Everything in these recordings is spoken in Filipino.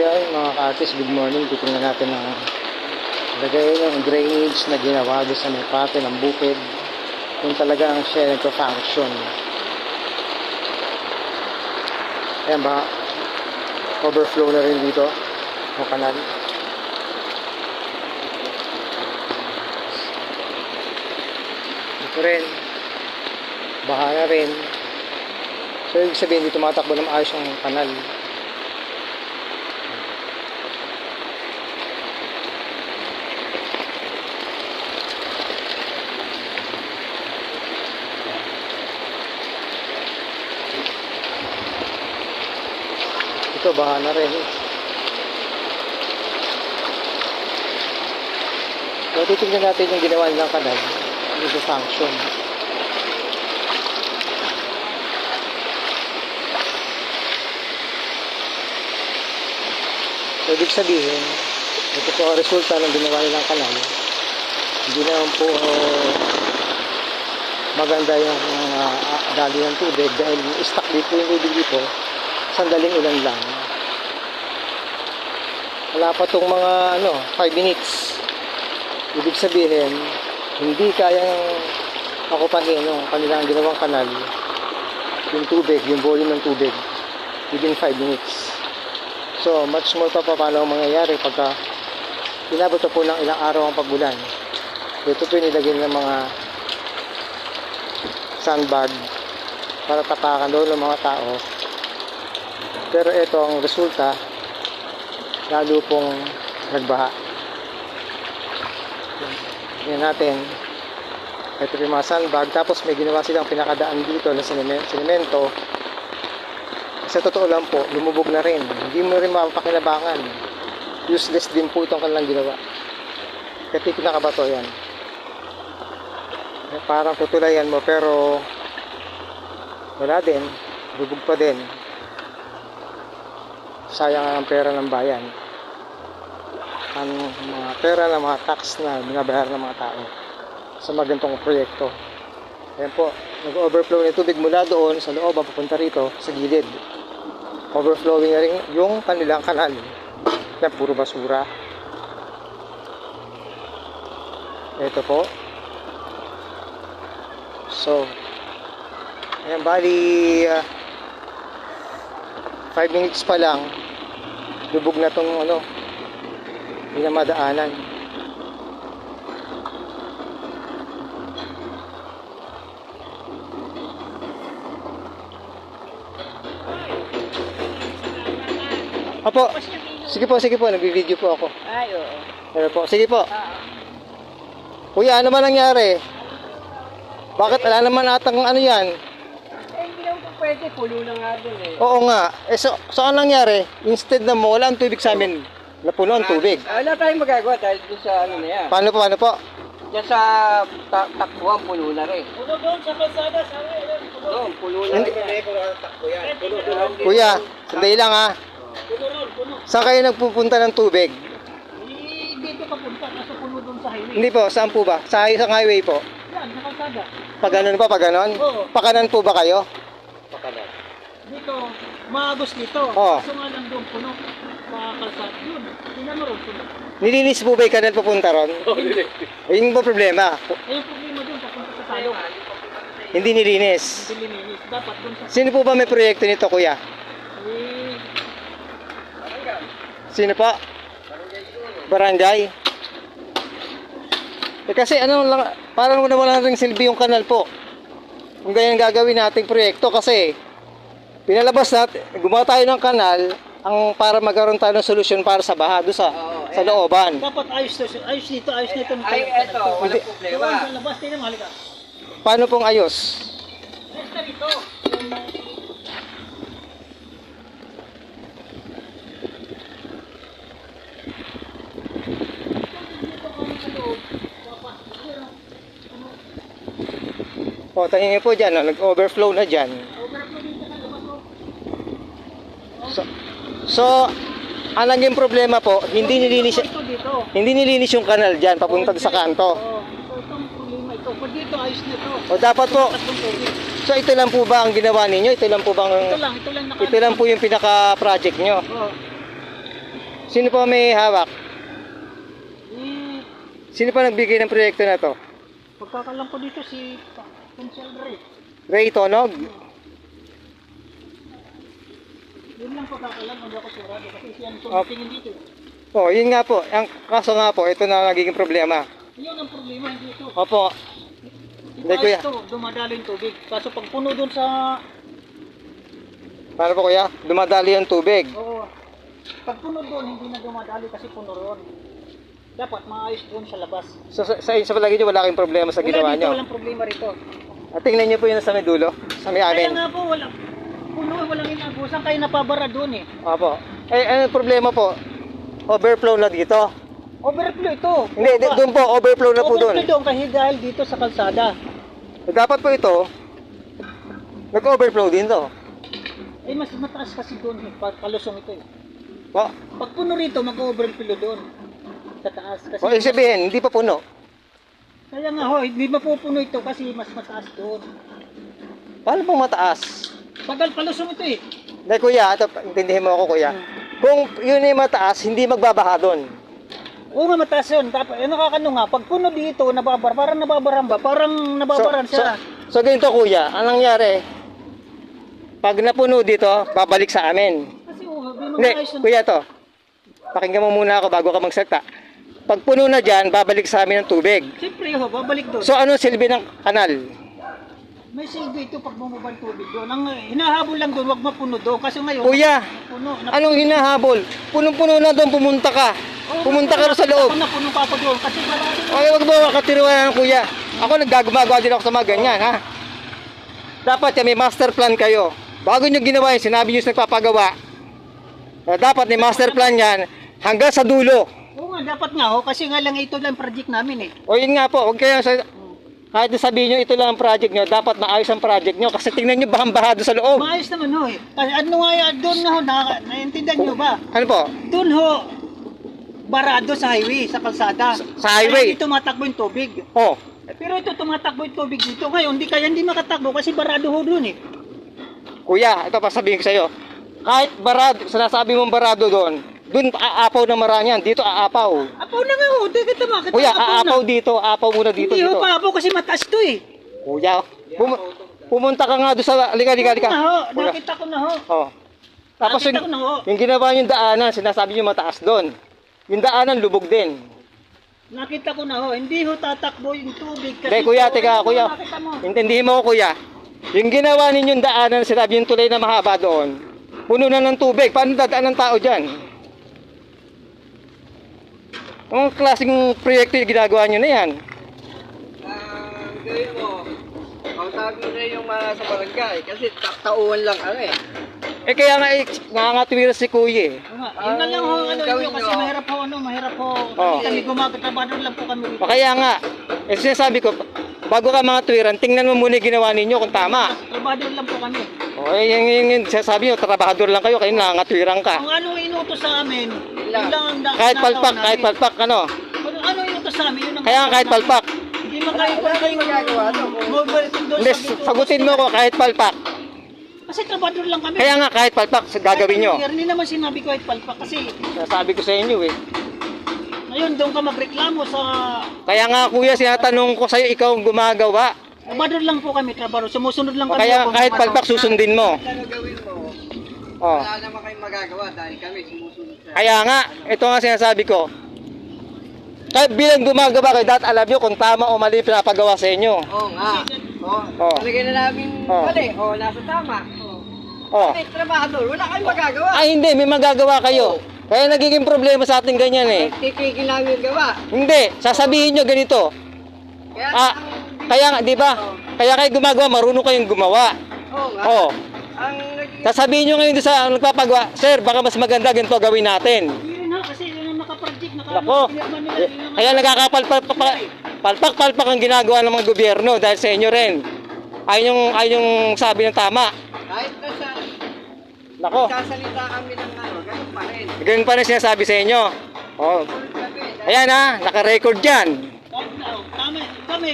yan mga ka-artist, good morning. Titingnan natin ang lagay ng drainage na ginawa sa may parte ng bukid. Kung talagang siya nagpa-function. Ayan ba? Overflow na rin dito. Ang kanal. Ito rin. Baha na rin. So, ibig sabihin, hindi tumatakbo ng ayos ang kanal. Ito, baha na rin. So, titignan natin yung ginawa nilang kanal. Dito function. So, ibig sabihin, ito po ang resulta ng ginawa nilang kanal. Hindi naman po uh, maganda yung uh, dali ng tubig dahil stuck dito yung tubig dito sandaling ulan lang. Wala pa tong mga ano, 5 minutes. Ibig sabihin, hindi kayang akupahin yung kanilang ginawang kanal yung tubig, yung volume ng tubig within 5 minutes. So, much more pa pa paano ang mangyayari pagka inabot na po ng ilang araw ang pagulan. Ito po nilagay ng mga sandbag para tapakan doon ng mga tao. Pero ito ang resulta, lalo pong nagbaha. Yan natin. Ito yung mga sandbag. Tapos may ginawa silang pinakadaan dito na sinemento. Sa totoo lang po, lumubog na rin. Hindi mo rin mapapakinabangan. Useless din po itong kanilang ginawa. Kasi pinakabato yan. Eh, Parang tutulayan mo pero wala din. Lubog pa din. Sayang ang pera ng bayan. Ang mga pera ng mga tax na binabayaran ng mga tao sa mga ganitong proyekto. Ayan po, nag-overflow ng tubig mula doon sa loob, papunta rito sa gilid. Overflowing na rin yung kanilang kanal. Yan, puro basura. Ito po. So, ayan, bali, 5 minutes pa lang, lubog na tong ano, hindi na madaanan. Apo, sige po, sige po, nag-video po ako. Ay, oo. Ano po, sige po. Kuya, ano man nangyari? Bakit wala naman atang ano yan? eh, hindi naman po pwede. Pulo na nga dun eh. Oo nga. Eh, so, anong nangyari? Instead na mawala ang tubig sa amin, napuno ang tubig. Ah, Wala tayong magagawa dahil dun sa ano na yan. Paano po, paano po? Diyan sa ta takbuhan, pulo na rin. Pulo doon sa kalsada, sa Doon, pulo na Hindi. rin. Pulo doon. Kuya, sandali lang ha. Pulo doon, pulo. Saan kayo nagpupunta ng tubig? Eh, dito ka punta, nasa pulo doon sa highway. Hindi po, saan po ba? Sa, sa highway po. Yan, sa kalsada. Pag ganun pa, pag ganun? Oo. Pakanan po ba kayo? Dito, maagos dito. Oo. Kaso nga lang doon, puno. Sa. Yun, tingnan mo ron, puno. Nilinis po ba yung kanal papunta ron? Ayun ba problema? Eh, yung problema doon, papunta sa talong. Hindi nilinis. Hindi lininis. Dapat doon sa... Sino po ba may proyekto nito, kuya? Eh, Sino po? Barangay? Eh kasi ano lang, parang nawala rin silbi yung kanal po. Kung ganyan gagawin nating proyekto kasi pinalabas natin, gumawa tayo ng kanal ang para magkaroon tayo ng solusyon para sa baha doon sa, Oo, sa looban. dapat ayos to, ayos dito, ayos nito. Ay, eto, walang problema. Sa labas, tingnan mo, halika. Paano pong ayos? Basta dito. O, tingin niyo po dyan, oh, nag-overflow na dyan. So ang naging problema po, hindi nilinis, hindi nilinis yung kanal dyan, papunta sa kanto. Pag dito, ayos nito. O dapat po, so ito lang po ba ang ginawa ninyo? Ito lang po bang, Ito lang, ito lang naka... ito lang po yung pinaka-project nyo? Oo. Sino po may hawak? Eh, Sino pa nagbigay ng proyekto na to? pagkakalam ko dito si Pencil Ray. Ray Tonog? Yun lang pagkakalam, hindi ako sigurado kasi siya ang Oh. tingin dito. Oh, yun nga po. Ang kaso nga po, ito na nagiging problema. Yun ang problema, hindi ito. Opo. Hindi, kuya. ito, dumadalo yung tubig. Kaso pag puno doon sa, Paano po kuya? Dumadali ang tubig. oo, pag puno doon, hindi na dumadali kasi puno roon. Dapat maayos doon sa labas. So, sa, sa, sa palagi nyo, wala kayong problema sa ginawa Wala dito, nyo. walang problema rito. At tingnan nyo po yun sa may dulo, sa may Kaya amin. nga po, walang puno, walang inagusan, kaya napabara doon eh. Opo. Eh, ano yung problema po? Overflow na dito. Overflow ito. Hindi, di- doon po, overflow na po doon. Overflow doon kasi dahil dito sa kalsada. Dapat po ito, nag-overflow din to. Eh mas mataas kasi doon eh, pa- palusong ito eh. O, Pag puno rito, mag-overflow doon. Sa taas. Kasi, o ibig sabihin, hindi pa puno. Kaya nga ho, hindi mapupuno ito kasi mas mataas doon. Paano pong mataas? Pagal palusong ito eh. Hindi kuya, ito, intindihin mo ako kuya. Kung yun ay mataas, hindi magbabaha doon. Oo nga mataas yun. Dapat, eh, nakakano nga, pag puno dito, nababar, parang nababaran ba? Parang nababaran so, siya. so ganito kuya, anong nangyari? Pag napuno dito, babalik sa amin. kasi di Hindi, kuya to. Pakinggan mo muna ako bago ka magsalita. Pag puno na dyan, babalik sa amin ng tubig. Siyempre ho, babalik doon. So ano silbi ng kanal? May silbi ito pag bumabal tubig doon. Ang eh, hinahabol lang doon, wag mapuno doon. Kasi ngayon, Kuya, puno. Na, anong hinahabol? Punong-puno na doon, pumunta ka. Oo, Pumunta ka rin sa loob. Ako na puno pa ako doon. Kasi marami. Okay, wag mo katiruan kuya. Ako naggagumagawa din ako sa mga ganyan, ha? Dapat yan, may master plan kayo. Bago nyo ginawa yun, sinabi nyo sa nagpapagawa. eh, dapat may master plan yan hanggang sa dulo. Oo nga, dapat nga ho. Kasi nga lang ito lang project namin eh. O yun nga po, huwag kayo sa... Kahit sabihin nyo, ito lang ang project nyo, dapat maayos ang project nyo. Kasi tingnan nyo, bahang-baha doon sa loob. Maayos naman ho eh. Kasi ano nga yan, doon na ho, na, naiintindihan nyo ba? Ano po? Doon ho, barado sa highway, sa kalsada. Sa highway? Kaya hindi tumatakbo yung tubig. Oh, Pero ito tumatakbo yung tubig dito. Ngayon, hindi kaya hindi makatakbo kasi barado ho doon eh. kuya, ito pa sabihin ko sa'yo. Kahit barado, sinasabi mong barado doon, doon aapaw na marami yan. Dito aapaw. Apaw na nga ho, di kita makita. Kuya, apaw na. aapaw dito, aapaw muna dito, Hindi ho dito. pa apaw kasi mataas to eh. Kuya, pum- pumunta ka nga doon sa... Lika, lika, lika. Nga ho, Kuya. nakita ko na ho. Oh. Tapos Nakita yung, ko na ho. yung ginawa yung daanan, sinasabi nyo mataas doon. Yung daanan, lubog din. Nakita ko na ho, hindi ho tatakbo yung tubig. Kasi Hindi, kuya, teka, ayun, kuya. Nakita mo. Intindihin mo ko, kuya. Yung ginawa ninyong daanan, sinabi yung tulay na mahaba doon, puno na ng tubig. Paano dadaan ng tao dyan? Anong klaseng proyekto yung ginagawa nyo na yan? Ang gawin mo, kausapin mo na yung mga sa barangay kasi ta- tauhan lang ano eh. Eh kaya nga, eh, nangangatwira si kuya eh. Nga, Yun na lang ho, Ang ano gawin yun, kasi nyo. mahirap ho, ano, mahirap ho. Kasi kami gumagatrabaho lang po kami O kaya nga, eh sinasabi ko, bago ka mga tuwiran, tingnan mo muna yung ginawa ninyo kung tama. Trabaho lang po kami. O eh, yung, yung, yung sinasabi nyo, trabahador lang kayo, kayo nangangatwiran ka. Kung ano inutos sa amin, lang ang Kahit palpak, namin. kahit palpak, ano. Kung ano inutos sa amin, yun ang Kaya nga kahit palpak. Hindi mo kayo kung kayo magagawa to. Doon Hindi, sa sagutin mo ko kahit palpak. Kasi trabaho lang kami. Kaya nga kahit palpak, gagawin nyo. Hindi naman sinabi ko kahit palpak kasi Sabi ko sa inyo eh. ngayon doon ka magreklamo sa Kaya nga kuya, sinatanong ko sa'yo, ikaw ang gumagawa. trabaho lang po kami, trabaho. Sumusunod lang O kami. kaya kahit ano. palpak susundin mo. Ang gagawin mo, Oh. wala naman kayong magagawa dahil kami sumusunod sa... Kaya nga, ito nga sinasabi ko. Kahit bilang gumagawa kayo, dapat alam nyo kung tama o mali pinapagawa sa inyo. Oo nga. Oo. Oo. Talagay na namin Oo. mali. Oo, nasa tama. Oo. Oh. Kami, trabahador, wala kayong magagawa. Ay hindi, may magagawa kayo. Kaya nagiging problema sa ating ganyan eh. Titigil namin yung gawa. Hindi, sasabihin nyo ganito. Kaya, Ah, kaya nga, di ba? Kaya kayo gumagawa, marunong kayong gumawa. Oo nga. Oh, Ang. Sasabihin nyo ngayon sa nagpapagawa, Sir, baka mas maganda ganito gawin natin. Ha, kasi yun ang nakaproject, naka yun ang- kaya nagkakapalpak palpak-palpak ang ginagawa ng mga gobyerno dahil sa inyo rin. Ayun yung, ayun yung sabi ng tama. Kahit na sa... Nako, Sasalita kami ng ano, ganun pa rin. ganun pa rin sinasabi sa inyo. Oh, ayan ha, naka-record dyan. Kami, kami,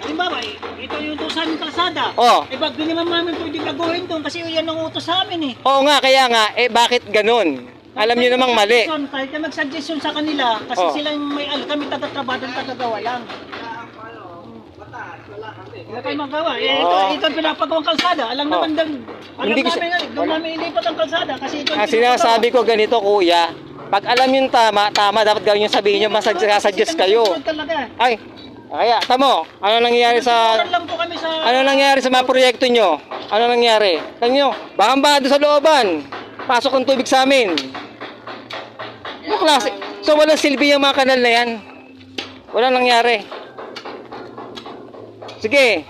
halimbawa, eh, ito yung utos sa aming kalsada. Oh. Eh, bag di naman namin pwede gaguhin doon kasi yan ang utos sa amin eh. Oo nga, kaya nga, eh bakit ganun? alam niyo namang mali. Suggestion, Kahit ka mag-suggestion sa kanila, kasi Oh. sila yung may ano, kami tatrabaho ng tagagawa lang. Wala tayong magawa. Eh, ito, Oo. ito ang pinapagawang kalsada. Alam Oh. naman dang, alam Hindi ko namin, nga, doon namin ilipat ang kalsada kasi ito Ang sinasabi ko ganito kuya, pag alam yung tama, tama dapat gawin yung sabihin nyo, masasuggest kayo. Ay, kaya, tamo, ano nangyayari sa, lang po kami sa... ano nangyayari sa mga proyekto nyo? Ano nangyari? Tingnan nyo, bahambado sa looban, pasok ang tubig sa amin. Ano klase? So walang silbi yung mga kanal na yan. Walang nangyari. Sige.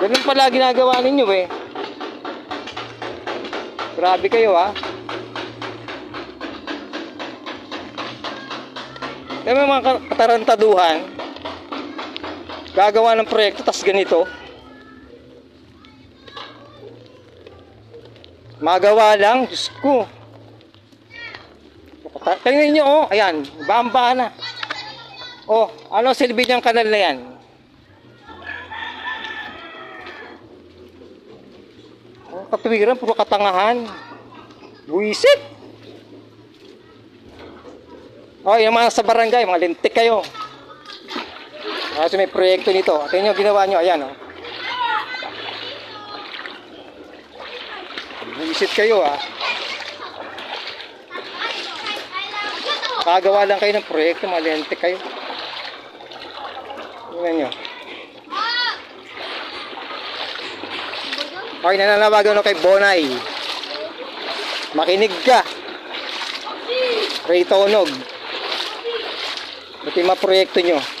Ganun pala ginagawa ninyo eh. Grabe kayo ah. May mga ka- katarantaduhan, gagawa ng proyekto, tas ganito. Magawa lang, Diyos ko. Tingnan nyo, oh, ayan, bamba na. Oh, ano silbi niyang kanal na yan? Oh, katwiran, puro katangahan. Buisit. Oh, yung mga sa barangay, mga lintik kayo. Kasi may proyekto nito. Tingnan nyo, ginawa nyo, ayan, oh. Buisit kayo, ah. Kagawa lang kayo ng proyekto, mga lintik kayo. Tingnan nyo. Okay, nananawagan ako kay Bonay. Makinig ka. Ray Tonog. Yung mga proyekto nyo.